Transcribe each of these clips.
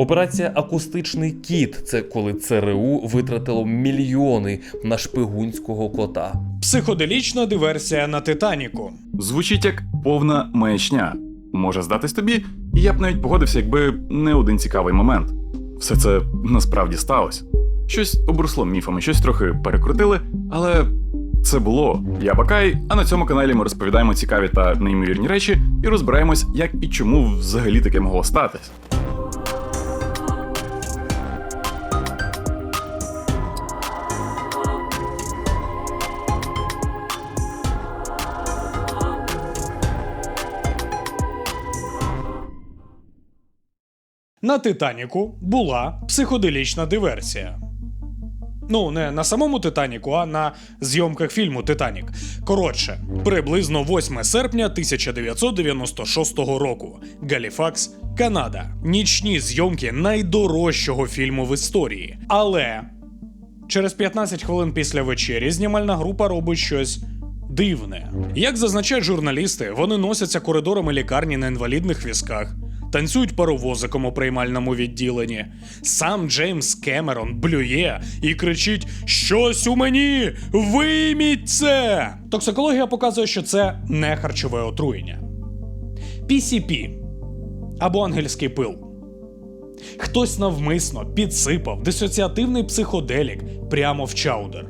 Операція Акустичний кіт це коли ЦРУ витратило мільйони на шпигунського кота. Психоделічна диверсія на Титаніку. Звучить як повна маячня. Може здатись тобі, і я б навіть погодився, якби не один цікавий момент. Все це насправді сталося. Щось обросло міфами, щось трохи перекрутили, але це було. Я Бакай, а на цьому каналі ми розповідаємо цікаві та неймовірні речі і розбираємось, як і чому взагалі таке могло статись. На Титаніку була психоделічна диверсія. Ну, не на самому Титаніку, а на зйомках фільму Титанік. Коротше, приблизно 8 серпня 1996 року. Галіфакс, Канада. Нічні зйомки найдорожчого фільму в історії. Але через 15 хвилин після вечері знімальна група робить щось дивне. Як зазначають журналісти, вони носяться коридорами лікарні на інвалідних візках. Танцюють паровозиком у приймальному відділенні. Сам Джеймс Кемерон блює і кричить: Щось у мені! Вийміть це! Токсикологія показує, що це не харчове отруєння. PCP або ангельський пил. Хтось навмисно підсипав дисоціативний психоделік прямо в чаудер.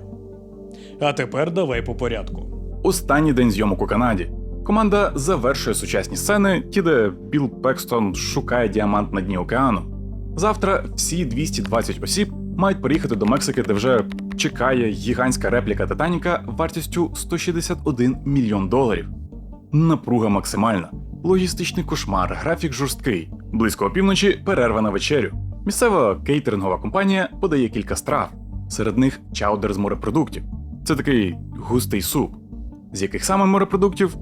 А тепер давай по порядку. Останній день зйомок у Канаді. Команда завершує сучасні сцени, ті, де Білл Пекстон шукає діамант на дні океану. Завтра всі 220 осіб мають приїхати до Мексики, де вже чекає гігантська репліка Титаніка вартістю 161 мільйон доларів. Напруга максимальна, логістичний кошмар, графік жорсткий. Близько опівночі перерва на вечерю. Місцева кейтерингова компанія подає кілька страв, серед них чаудер з морепродуктів. Це такий густий суп. З яких саме морепродуктів?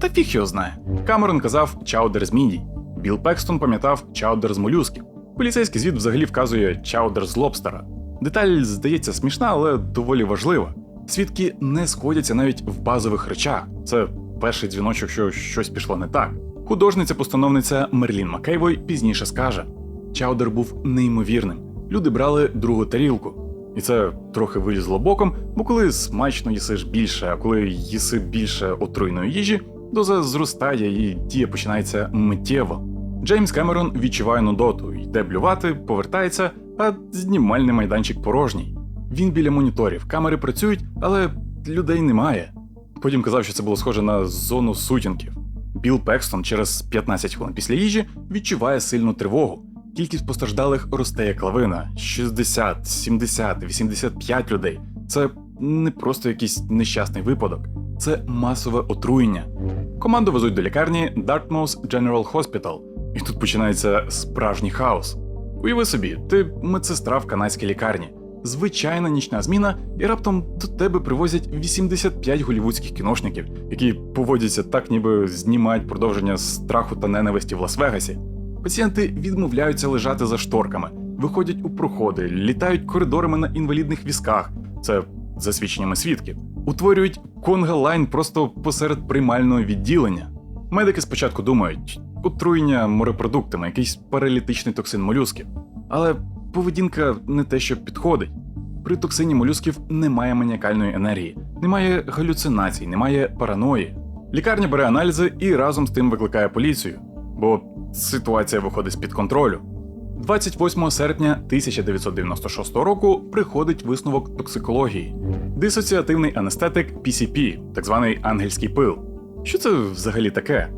Та фіг його знає. Камерон казав чаудер з мідій. Білл Пекстон пам'ятав чаудер з молюсків. Поліцейський звіт взагалі вказує чаудер з лобстера. Деталь здається смішна, але доволі важлива. Свідки не сходяться навіть в базових речах. Це перший дзвіночок, що щось пішло не так. Художниця-постановниця Мерлін Макейвой пізніше скаже: Чаудер був неймовірним. Люди брали другу тарілку. І це трохи вилізло боком, бо коли смачно їсиш більше, а коли їси більше отруйної їжі, доза зростає і дія починається миттєво. Джеймс Кемерон відчуває нудоту, йде блювати, повертається, а знімальний майданчик порожній. Він біля моніторів, камери працюють, але людей немає. Потім казав, що це було схоже на зону сутінків. Білл Пекстон через 15 хвилин після їжі відчуває сильну тривогу. Кількість постраждалих росте як лавина: 60, 70, 85 людей. Це не просто якийсь нещасний випадок, це масове отруєння. Команду везуть до лікарні Dartmouth General Hospital, і тут починається справжній хаос. Уяви собі, ти медсестра в канадській лікарні, звичайна нічна зміна, і раптом до тебе привозять 85 голівудських кіношників, які поводяться так, ніби знімають продовження страху та ненависті в Лас-Вегасі. Пацієнти відмовляються лежати за шторками, виходять у проходи, літають коридорами на інвалідних візках. Це за свідченнями свідків. Утворюють конга-лайн просто посеред приймального відділення. Медики спочатку думають, отруєння морепродуктами, якийсь паралітичний токсин молюсків. Але поведінка не те, що підходить. При токсині молюсків немає маніакальної енергії, немає галюцинацій, немає параної. Лікарня бере аналізи і разом з тим викликає поліцію, бо ситуація виходить з-під контролю. 28 серпня 1996 року приходить висновок токсикології, дисоціативний анестетик PCP, так званий ангельський пил. Що це взагалі таке?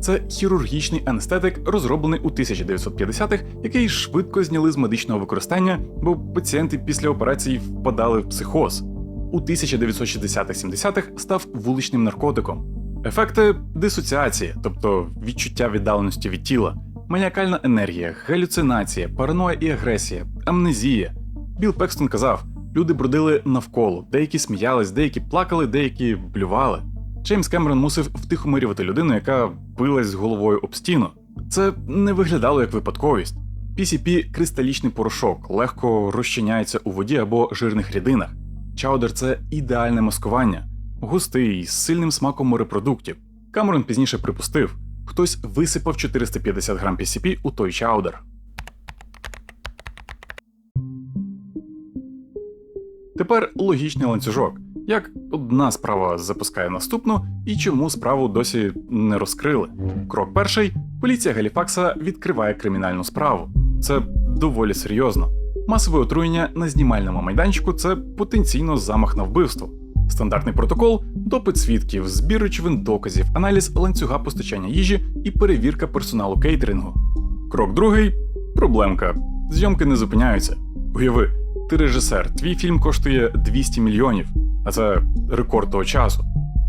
Це хірургічний анестетик, розроблений у 1950-х, який швидко зняли з медичного використання, бо пацієнти після операції впадали в психоз. У 1960-70-х став вуличним наркотиком. Ефекти дисоціації, тобто відчуття віддаленості від тіла, маніакальна енергія, галюцинація, параноя і агресія, амнезія. Білл Пекстон казав, люди бродили навколо, деякі сміялись, деякі плакали, деякі блювали. Джеймс Кемерон мусив втихомирювати людину, яка билась головою об стіну. Це не виглядало як випадковість. PCP – кристалічний порошок, легко розчиняється у воді або жирних рідинах. Чаудер це ідеальне маскування, густий, з сильним смаком морепродуктів. Камерон пізніше припустив, Хтось висипав 450 грам PCP у той чаудер. Тепер логічний ланцюжок. Як одна справа запускає наступну і чому справу досі не розкрили. Крок перший поліція Галіфакса відкриває кримінальну справу. Це доволі серйозно. Масове отруєння на знімальному майданчику це потенційно замах на вбивство. Стандартний протокол, допит свідків, збір речовин доказів, аналіз ланцюга постачання їжі і перевірка персоналу кейтерингу. Крок другий проблемка. Зйомки не зупиняються. Уяви, ти режисер, твій фільм коштує 200 мільйонів, а це рекорд того часу.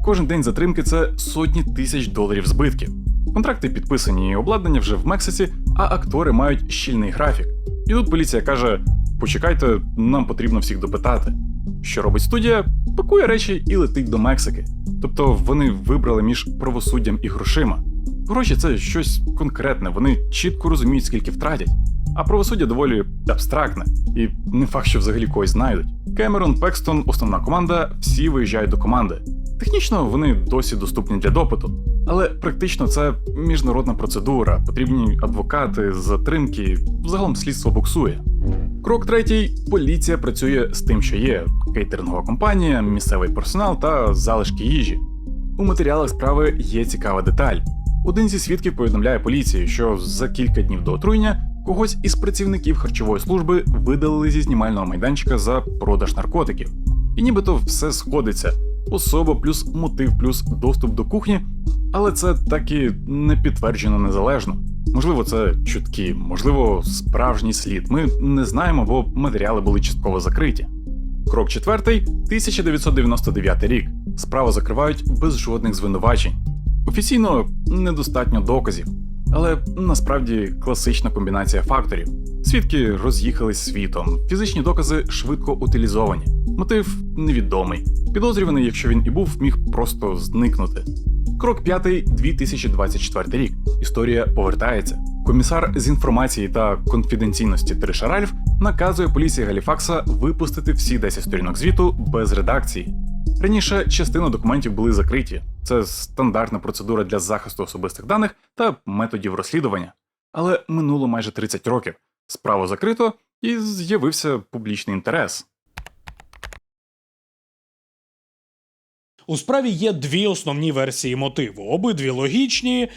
Кожен день затримки це сотні тисяч доларів збитків. Контракти підписані, і обладнання вже в Мексиці, а актори мають щільний графік. І тут поліція каже: почекайте, нам потрібно всіх допитати. Що робить студія? Пакує речі і летить до Мексики. Тобто вони вибрали між правосуддям і грошима. Гроші це щось конкретне, вони чітко розуміють, скільки втратять. А правосуддя доволі абстрактне, і не факт, що взагалі когось знайдуть. Кемерон, Пекстон, основна команда, всі виїжджають до команди. Технічно вони досі доступні для допиту, але практично це міжнародна процедура, потрібні адвокати, затримки, загалом слідство буксує. Крок третій: поліція працює з тим, що є: кейтерингова компанія, місцевий персонал та залишки їжі. У матеріалах справи є цікава деталь. Один зі свідків повідомляє поліції, що за кілька днів до отруєння когось із працівників харчової служби видалили зі знімального майданчика за продаж наркотиків. І нібито все сходиться: особа плюс мотив, плюс доступ до кухні, але це так і не підтверджено незалежно. Можливо, це чутки, можливо, справжній слід. Ми не знаємо, бо матеріали були частково закриті. Крок четвертий 1999 рік. Справу закривають без жодних звинувачень. Офіційно недостатньо доказів, але насправді класична комбінація факторів. Свідки роз'їхались світом, фізичні докази швидко утилізовані, мотив невідомий. Підозрюваний, якщо він і був, міг просто зникнути. Крок п'ятий 2024 рік. Історія повертається. Комісар з інформації та конфіденційності Триша Ральф наказує поліції Галіфакса випустити всі 10 сторінок звіту без редакції. Раніше частина документів були закриті. Це стандартна процедура для захисту особистих даних та методів розслідування. Але минуло майже 30 років. Справу закрито і з'явився публічний інтерес. У справі є дві основні версії мотиву, обидві логічні,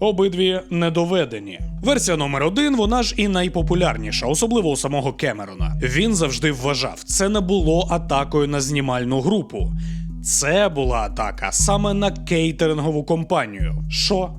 обидві недоведені. Версія номер один, вона ж і найпопулярніша, особливо у самого Кемерона. Він завжди вважав, це не було атакою на знімальну групу. Це була атака саме на кейтерингову компанію. Що?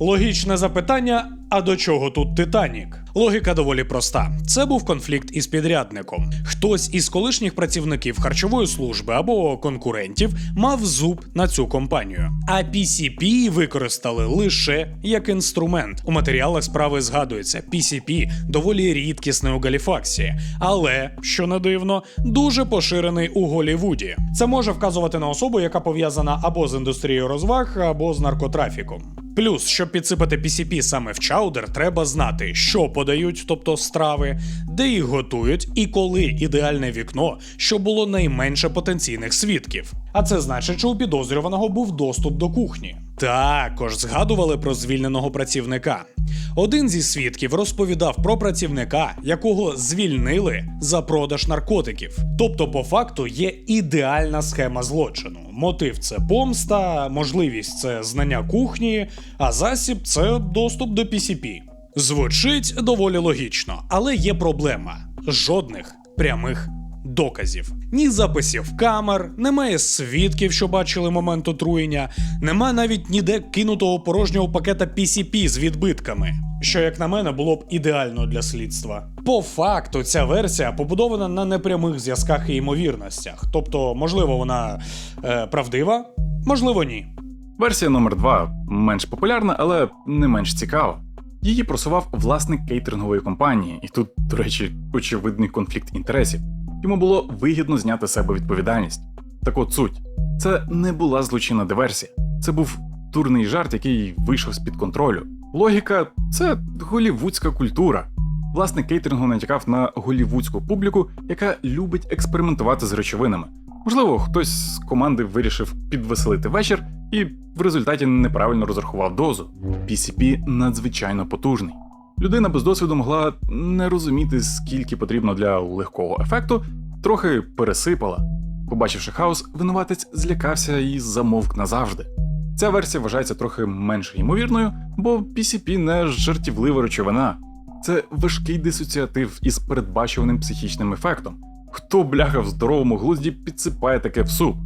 Логічне запитання: а до чого тут Титанік? Логіка доволі проста. Це був конфлікт із підрядником. Хтось із колишніх працівників харчової служби або конкурентів мав зуб на цю компанію. А PCP використали лише як інструмент. У матеріалах справи згадується, PCP доволі рідкісний у Галіфаксі, але що не дивно, дуже поширений у Голівуді. Це може вказувати на особу, яка пов'язана або з індустрією розваг, або з наркотрафіком. Плюс, щоб підсипати PCP саме в чаудер, треба знати, що подають, тобто страви, де їх готують, і коли ідеальне вікно, щоб було найменше потенційних свідків. А це значить, що у підозрюваного був доступ до кухні. Також згадували про звільненого працівника. Один зі свідків розповідав про працівника, якого звільнили за продаж наркотиків. Тобто, по факту, є ідеальна схема злочину. Мотив це помста, можливість це знання кухні, а засіб це доступ до PCP. Звучить доволі логічно, але є проблема: жодних прямих доказів. Ні записів камер, немає свідків, що бачили момент отруєння, нема навіть ніде кинутого порожнього пакета PCP з відбитками. Що, як на мене, було б ідеально для слідства. По факту, ця версія побудована на непрямих зв'язках і ймовірностях. Тобто, можливо, вона е, правдива, можливо, ні. Версія номер 2 менш популярна, але не менш цікава. Її просував власник кейтерингової компанії, і тут, до речі, очевидний конфлікт інтересів. Йому було вигідно зняти з себе відповідальність. Так от суть, це не була злочинна диверсія, це був турний жарт, який вийшов з-під контролю. Логіка це голівудська культура. Власник кейтерингу натякав на голівудську публіку, яка любить експериментувати з речовинами. Можливо, хтось з команди вирішив підвеселити вечір і в результаті неправильно розрахував дозу. PCP надзвичайно потужний. Людина без досвіду могла не розуміти, скільки потрібно для легкого ефекту, трохи пересипала. Побачивши хаос, винуватець злякався і замовк назавжди. Ця версія вважається трохи менш ймовірною, бо PCP не жартівлива речовина. Це важкий дисоціатив із передбачуваним психічним ефектом. Хто бляха в здоровому глузді підсипає таке в суп?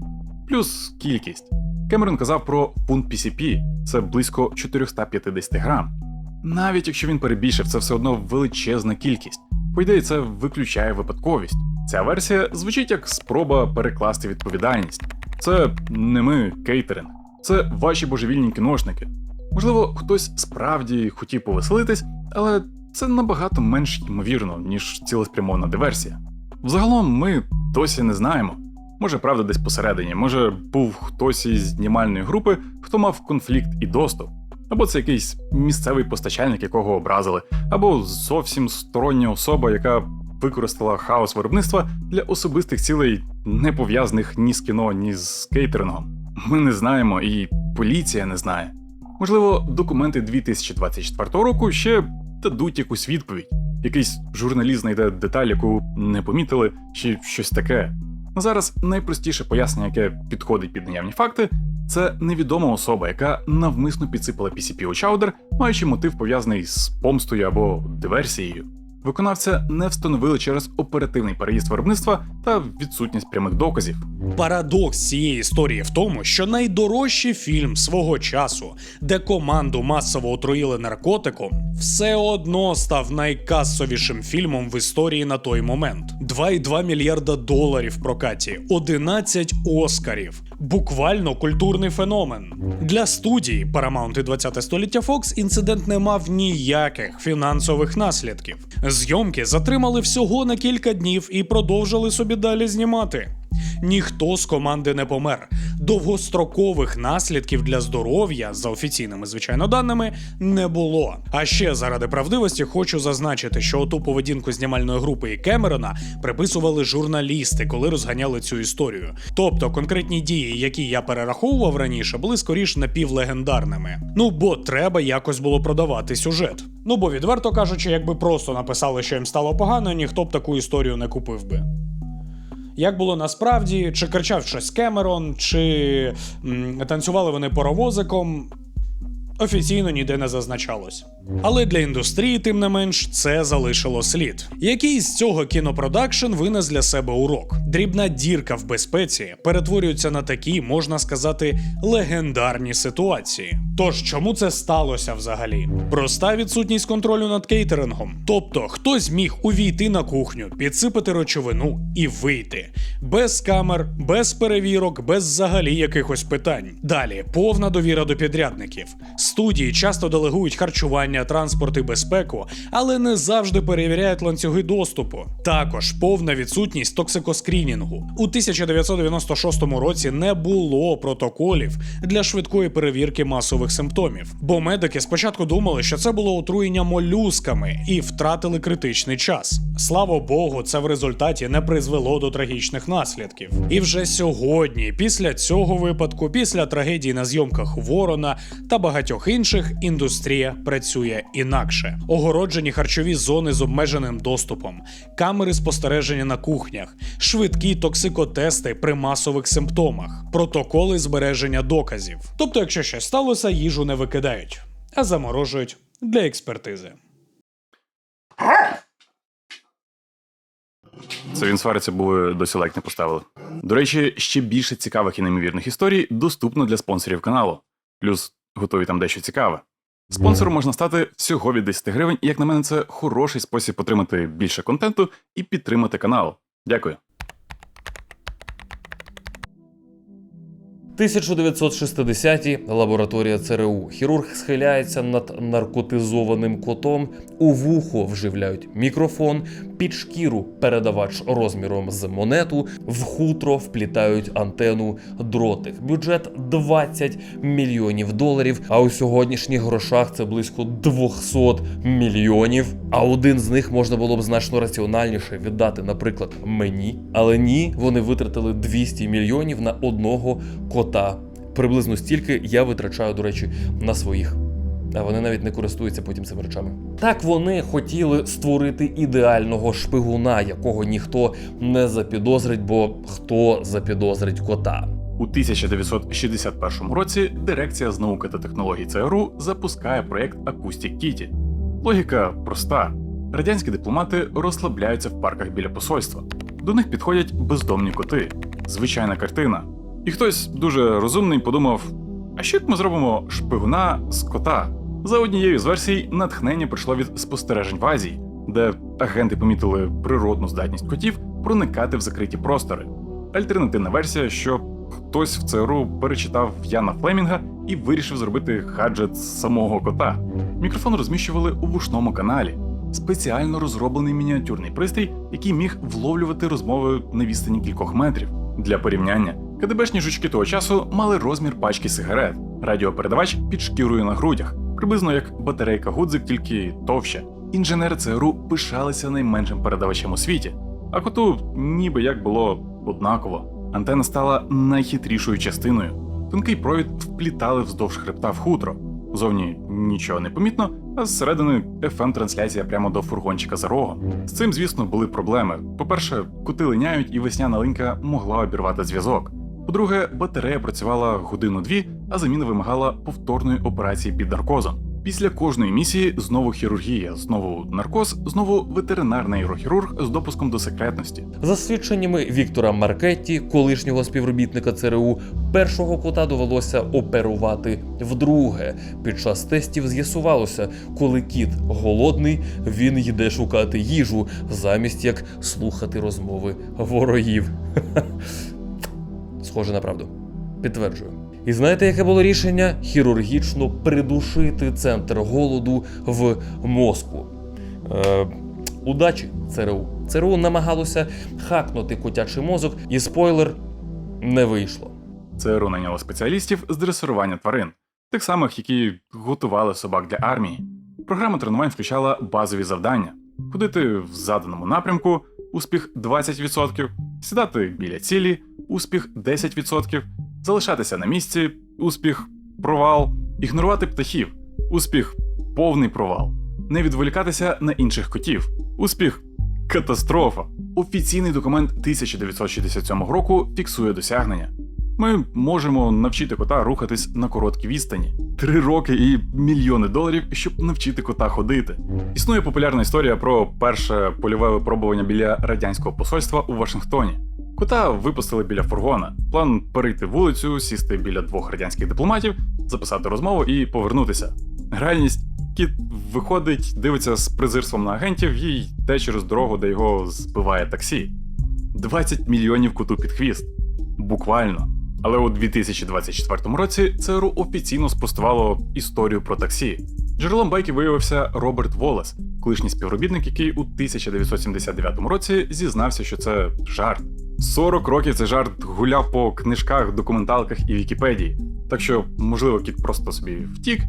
Плюс кількість. Кемерон казав про фунт PCP, це близько 450 грам. Навіть якщо він перебільшив, це все одно величезна кількість. По ідеї, це виключає випадковість. Ця версія звучить як спроба перекласти відповідальність. Це не ми, кейтеринг, це ваші божевільні кіношники. Можливо, хтось справді хотів повеселитись, але це набагато менш ймовірно, ніж цілеспрямована диверсія. Взагалом, ми досі не знаємо. Може, правда, десь посередині, може, був хтось із знімальної групи, хто мав конфлікт і доступ. Або це якийсь місцевий постачальник, якого образили, або зовсім стороння особа, яка використала хаос виробництва для особистих цілей, не пов'язаних ні з кіно, ні з кейтерингом. Ми не знаємо, і поліція не знає. Можливо, документи 2024 року ще дадуть якусь відповідь. Якийсь журналіст знайде деталь, яку не помітили, чи щось таке. Зараз найпростіше пояснення, яке підходить під наявні факти, це невідома особа, яка навмисно підсипала PCP у чаудер, маючи мотив пов'язаний з помстою або диверсією. Виконавця не встановили через оперативний переїзд виробництва та відсутність прямих доказів. Парадокс цієї історії в тому, що найдорожчий фільм свого часу, де команду масово отруїли наркотиком, все одно став найкасовішим фільмом в історії на той момент. 2,2 мільярда доларів прокаті, 11 оскарів. Буквально культурний феномен. Для студії Paramount і 20 століття Fox інцидент не мав ніяких фінансових наслідків. Зйомки затримали всього на кілька днів і продовжили собі далі знімати. Ніхто з команди не помер. Довгострокових наслідків для здоров'я, за офіційними звичайно даними, не було. А ще заради правдивості хочу зазначити, що оту поведінку знімальної групи і Кемерона приписували журналісти, коли розганяли цю історію. Тобто конкретні дії, які я перераховував раніше, були скоріш напівлегендарними. Ну бо треба якось було продавати сюжет. Ну бо відверто кажучи, якби просто написали, що їм стало погано, ніхто б таку історію не купив би. Як було насправді, чи кричав щось Кемерон, чи м, танцювали вони паровозиком, офіційно ніде не зазначалось. Але для індустрії, тим не менш, це залишило слід. Який з цього кінопродакшн винес для себе урок. Дрібна дірка в безпеці перетворюється на такі, можна сказати, легендарні ситуації. Тож, чому це сталося взагалі? Проста відсутність контролю над кейтерингом. Тобто, хтось міг увійти на кухню, підсипати речовину і вийти. Без камер, без перевірок, без взагалі якихось питань. Далі повна довіра до підрядників. Студії часто делегують харчування, транспорт і безпеку, але не завжди перевіряють ланцюги доступу. Також повна відсутність токсикоскрінінгу. У 1996 році не було протоколів для швидкої перевірки масових симптомів, бо медики спочатку думали, що це було отруєння молюсками і втратили критичний час. Слава Богу, це в результаті не призвело до трагічних наслідків. І вже сьогодні, після цього випадку, після трагедії на зйомках Ворона та багатьох інших, індустрія працює інакше. Огороджені харчові зони з обмеженим доступом, камери спостереження на кухнях, швидкі токсикотести при масових симптомах, протоколи збереження доказів. Тобто, якщо щось сталося, їжу не викидають, а заморожують для експертизи. Це він свариться, бо досі лайк не поставили. До речі, ще більше цікавих і неймовірних історій доступно для спонсорів каналу. Плюс готові там дещо цікаве. Спонсором можна стати всього від 10 гривень, і як на мене, це хороший спосіб отримати більше контенту і підтримати канал. Дякую. 1960-ті лабораторія ЦРУ. Хірург схиляється над наркотизованим котом, у вухо вживляють мікрофон, під шкіру передавач розміром з монету, в хутро вплітають антену дротик. Бюджет 20 мільйонів доларів. А у сьогоднішніх грошах це близько 200 мільйонів. А один з них можна було б значно раціональніше віддати, наприклад, мені. Але ні, вони витратили 200 мільйонів на одного кота. Приблизно стільки я витрачаю, до речі, на своїх А вони навіть не користуються потім цими речами. Так вони хотіли створити ідеального шпигуна, якого ніхто не запідозрить, бо хто запідозрить кота. У 1961 році дирекція з науки та технологій ЦРУ запускає проєкт Acoustic Kitty. Логіка проста: радянські дипломати розслабляються в парках біля посольства. До них підходять бездомні коти. Звичайна картина. І хтось дуже розумний подумав: а що як ми зробимо шпигуна з кота? За однією з версій, натхнення прийшло від спостережень в Азії, де агенти помітили природну здатність котів проникати в закриті простори. Альтернативна версія, що хтось в ЦРУ перечитав Яна Флемінга і вирішив зробити хаджет з самого кота. Мікрофон розміщували у вушному каналі. Спеціально розроблений мініатюрний пристрій, який міг вловлювати розмови на відстані кількох метрів. Для порівняння, КДБшні жучки того часу мали розмір пачки сигарет, радіопередавач під шкірою на грудях, приблизно як батарейка гудзик, тільки товща. Інженери ЦРУ пишалися найменшим передавачем у світі, а коту ніби як було однаково. Антена стала найхитрішою частиною. Тонкий провід вплітали вздовж хребта в хутро. Зовні нічого не помітно, а зсередини fm трансляція прямо до фургончика за рогом. З цим, звісно, були проблеми. По-перше, кути линяють, і весняна линька могла обірвати зв'язок. По-друге, батарея працювала годину-дві, а заміна вимагала повторної операції під наркозом. Після кожної місії знову хірургія, знову наркоз, знову ветеринарний нейрохірург з допуском до секретності. За свідченнями Віктора Маркетті, колишнього співробітника ЦРУ, першого кота довелося оперувати вдруге. Під час тестів з'ясувалося, коли кіт голодний, він йде шукати їжу, замість як слухати розмови ворогів. Схоже на правду. Підтверджую. І знаєте, яке було рішення? Хірургічно придушити центр голоду в мозку. Е, удачі ЦРУ. ЦРУ намагалося хакнути котячий мозок, і спойлер не вийшло. ЦРУ найняло спеціалістів з дресирування тварин, тих самих, які готували собак для армії. Програма тренувань включала базові завдання: ходити в заданому напрямку, успіх 20%, сідати біля цілі, успіх 10%, залишатися на місці, успіх провал, ігнорувати птахів, успіх повний провал, не відволікатися на інших котів, успіх катастрофа. Офіційний документ 1967 року фіксує досягнення. Ми можемо навчити кота рухатись на короткій відстані. Три роки і мільйони доларів, щоб навчити кота ходити. Існує популярна історія про перше польове випробування біля радянського посольства у Вашингтоні. Кота випустили біля фургона. План перейти вулицю, сісти біля двох радянських дипломатів, записати розмову і повернутися. Реальність кіт виходить, дивиться з презирством на агентів і йде через дорогу, де його збиває таксі. 20 мільйонів коту під хвіст. Буквально. Але у 2024 році ЦРУ офіційно спростувало історію про таксі. Джерелом байки виявився Роберт Волес, колишній співробітник, який у 1979 році зізнався, що це жарт. 40 років цей жарт гуляв по книжках, документалках і Вікіпедії. Так що, можливо, кіт просто собі втік,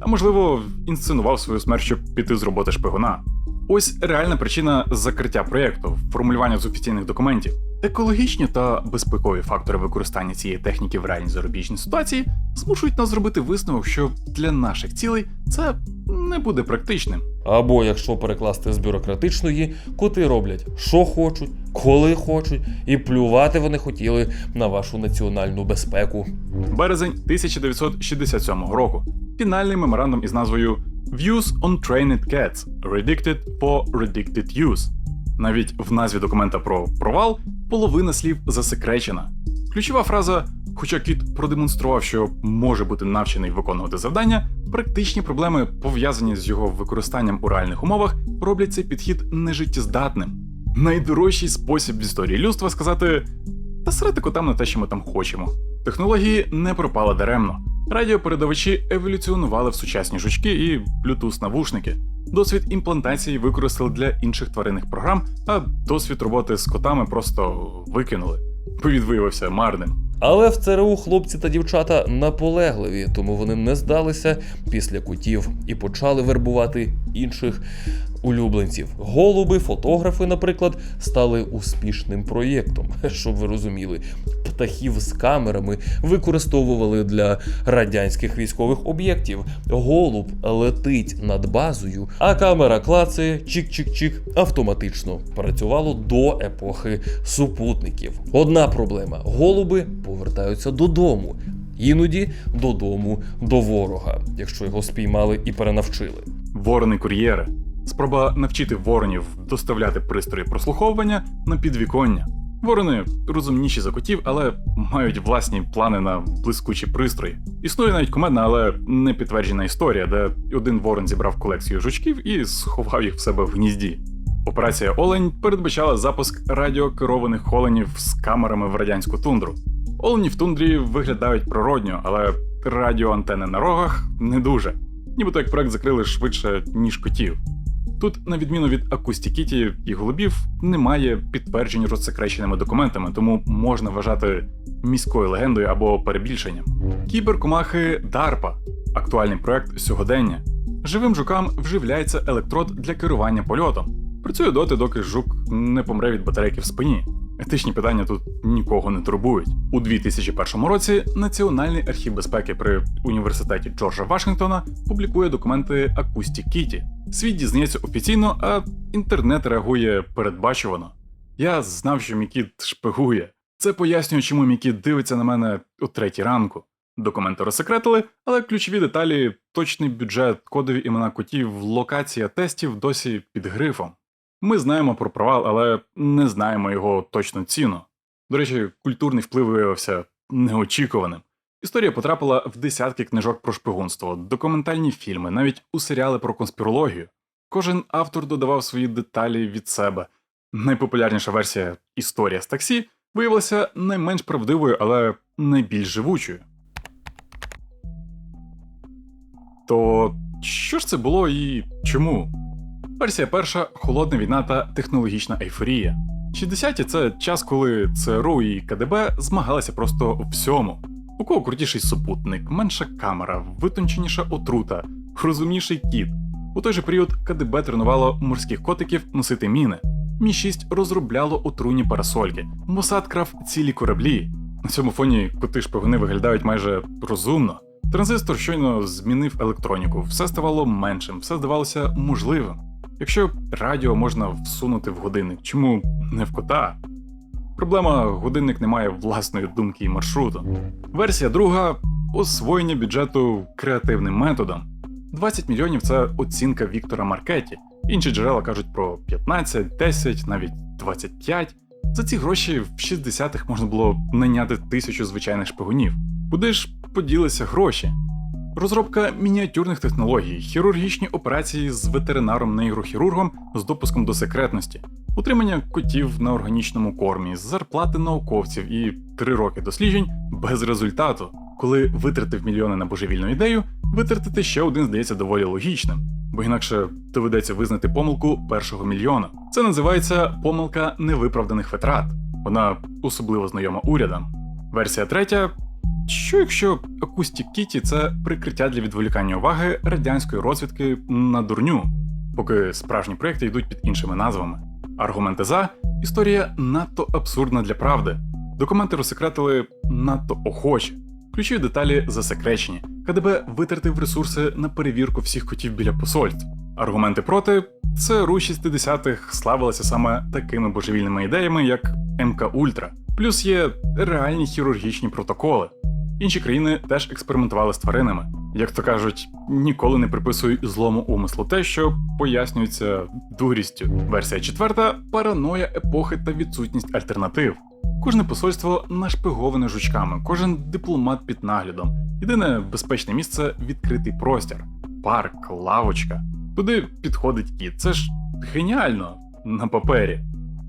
а можливо, інсценував свою смерть, щоб піти з роботи шпигуна. Ось реальна причина закриття проєкту, формулювання з офіційних документів. Екологічні та безпекові фактори використання цієї техніки в реальній зарубіжній ситуації змушують нас зробити висновок, що для наших цілей це не буде практичним. Або, якщо перекласти з бюрократичної, коти роблять, що хочуть, коли хочуть, і плювати вони хотіли на вашу національну безпеку. Березень 1967 року. Фінальний меморандум із назвою Views on Trained Cats Redacted for Redacted Use. Навіть в назві документа про провал половина слів засекречена. Ключова фраза, хоча кіт продемонстрував, що може бути навчений виконувати завдання, практичні проблеми, пов'язані з його використанням у реальних умовах, роблять цей підхід нежиттєздатним. Найдорожчий спосіб в історії людства сказати та срати котам на те, що ми там хочемо. Технології не пропали даремно. Радіопередавачі еволюціонували в сучасні жучки і Bluetooth навушники. Досвід імплантації використали для інших тваринних програм, а досвід роботи з котами просто викинули. Повід виявився марним. Але в ЦРУ хлопці та дівчата наполегливі, тому вони не здалися після кутів і почали вербувати інших улюбленців. Голуби, фотографи, наприклад, стали успішним проєктом. Щоб ви розуміли, птахів з камерами використовували для радянських військових об'єктів. Голуб летить над базою, а камера клацає чик-чик-чик автоматично. Працювало до епохи супутників. Одна проблема: голуби повертаються додому. Іноді додому до ворога, якщо його спіймали і перенавчили. Ворони кур'єри. Спроба навчити воронів доставляти пристрої прослуховування на підвіконня. Ворони розумніші за котів, але мають власні плани на блискучі пристрої. Існує навіть комедна, але не підтверджена історія, де один ворон зібрав колекцію жучків і сховав їх в себе в гнізді. Операція Олень передбачала запуск радіокерованих оленів з камерами в радянську тундру. Олені в тундрі виглядають природньо, але радіоантени на рогах не дуже. Нібито як проект закрили швидше, ніж котів. Тут, на відміну від акустікіті і голубів, немає підтверджень розсекреченими документами, тому можна вважати міською легендою або перебільшенням. Кіберкомахи DARPA – актуальний проект сьогодення. Живим жукам вживляється електрод для керування польотом. Працює доти, доки жук не помре від батарейки в спині. Етичні питання тут нікого не турбують. У 2001 році Національний архів безпеки при університеті Джорджа Вашингтона публікує документи Acoustic Kitty. Світ дізнається офіційно, а інтернет реагує передбачувано. Я знав, що Мікіт шпигує. Це пояснює, чому Мікіт дивиться на мене о третій ранку. Документи розсекретили, але ключові деталі, точний бюджет, кодові імена котів, локація тестів досі під грифом. Ми знаємо про провал, але не знаємо його точну ціну. До речі, культурний вплив виявився неочікуваним. Історія потрапила в десятки книжок про шпигунство, документальні фільми, навіть у серіали про конспірологію. Кожен автор додавав свої деталі від себе. Найпопулярніша версія Історія з таксі виявилася найменш правдивою, але найбільш живучою. То що ж це було і чому? Версія перша холодна війна та технологічна ейфорія. 60-ті це час, коли ЦРУ і КДБ змагалися просто у всьому. У кого крутіший супутник, менша камера, витонченіша отрута, розумніший кіт. У той же період КДБ тренувало морських котиків носити міни. Мі 6 розробляло отруйні парасольки. Мосад крав цілі кораблі. На цьому фоні коти шпигуни виглядають майже розумно. Транзистор щойно змінив електроніку, все ставало меншим, все здавалося можливим. Якщо радіо можна всунути в годинник, чому не в кота? Проблема годинник не має власної думки і маршруту. Версія друга освоєння бюджету креативним методом. 20 мільйонів це оцінка Віктора Маркеті. Інші джерела кажуть про 15, 10, навіть 25. За ці гроші в 60-х можна було найняти тисячу звичайних шпигунів. Куди ж поділися гроші? Розробка мініатюрних технологій, хірургічні операції з ветеринаром-нейрохірургом з допуском до секретності, утримання котів на органічному кормі, зарплати науковців і три роки досліджень без результату. Коли витратив мільйони на божевільну ідею, витратити ще один здається доволі логічним, бо інакше доведеться визнати помилку першого мільйона. Це називається помилка невиправданих витрат. Вона особливо знайома урядам. Версія третя що якщо Acoustic Kitty – це прикриття для відволікання уваги радянської розвідки на дурню, поки справжні проекти йдуть під іншими назвами? Аргументи за історія надто абсурдна для правди. Документи розсекретили надто охоче. Ключові деталі засекречені. КДБ витратив ресурси на перевірку всіх котів біля посольств. Аргументи проти це ру 60-х славилася саме такими божевільними ідеями, як МК Ультра. Плюс є реальні хірургічні протоколи. Інші країни теж експериментували з тваринами. Як то кажуть, ніколи не приписуй злому умислу те, що пояснюється дурістю. Версія четверта параноя епохи та відсутність альтернатив. Кожне посольство нашпиговане жучками, кожен дипломат під наглядом. Єдине безпечне місце відкритий простір, парк, лавочка. Туди підходить кіт. Це ж геніально на папері.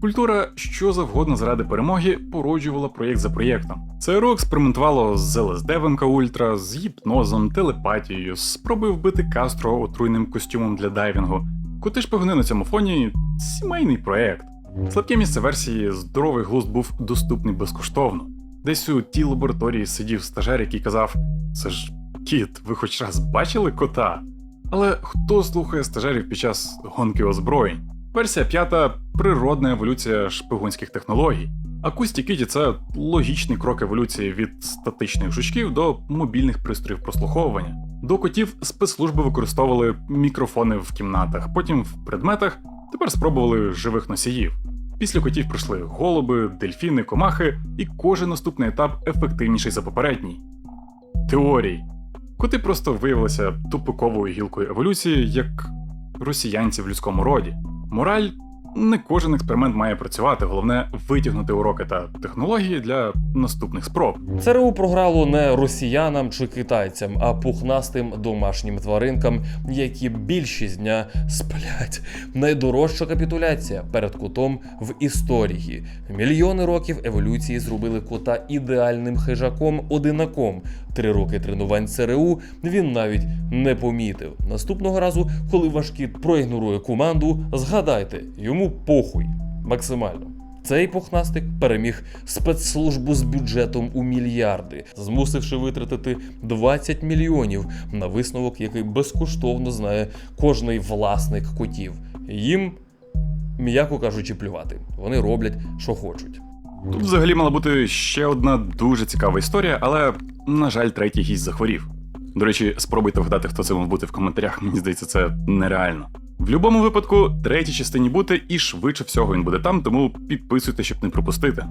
Культура, що завгодно заради перемоги, породжувала проєкт за проєктом. ЦРУ експериментувало з ЛСД в МК Ультра, з гіпнозом, телепатією, з спробою вбити Кастро отруйним костюмом для дайвінгу. Коти шпигуни на цьому фоні сімейний проєкт. Слабке місце версії здоровий глузд був доступний безкоштовно. Десь у тій лабораторії сидів стажер, який казав: Це ж кіт, ви хоч раз бачили кота? Але хто слухає стажерів під час гонки озброєнь? Версія п'ята природна еволюція шпигунських технологій. А Кусті Кіті це логічний крок еволюції від статичних жучків до мобільних пристроїв прослуховування. До котів спецслужби використовували мікрофони в кімнатах, потім в предметах, тепер спробували живих носіїв. Після котів пройшли голуби, дельфіни, комахи, і кожен наступний етап ефективніший за попередній. Теорії. Коти просто виявилися тупиковою гілкою еволюції, як росіянці в людському роді. Мораль не кожен експеримент має працювати, головне витягнути уроки та технології для наступних спроб. ЦРУ програло не росіянам чи китайцям, а пухнастим домашнім тваринкам, які більшість дня сплять. Найдорожча капітуляція перед котом в історії. Мільйони років еволюції зробили кота ідеальним хижаком одинаком. Три роки тренувань ЦРУ він навіть не помітив. Наступного разу, коли ваш кіт проігнорує команду, згадайте, йому похуй максимально. Цей пухнастик переміг спецслужбу з бюджетом у мільярди, змусивши витратити 20 мільйонів на висновок, який безкоштовно знає кожний власник котів. Їм, м'яко кажучи, плювати. Вони роблять, що хочуть. Тут взагалі мала бути ще одна дуже цікава історія, але, на жаль, третій гість захворів. До речі, спробуйте вгадати, хто це мав бути в коментарях. Мені здається, це нереально. В будь-якому випадку, третій частині бути, і швидше всього він буде там, тому підписуйте, щоб не пропустити.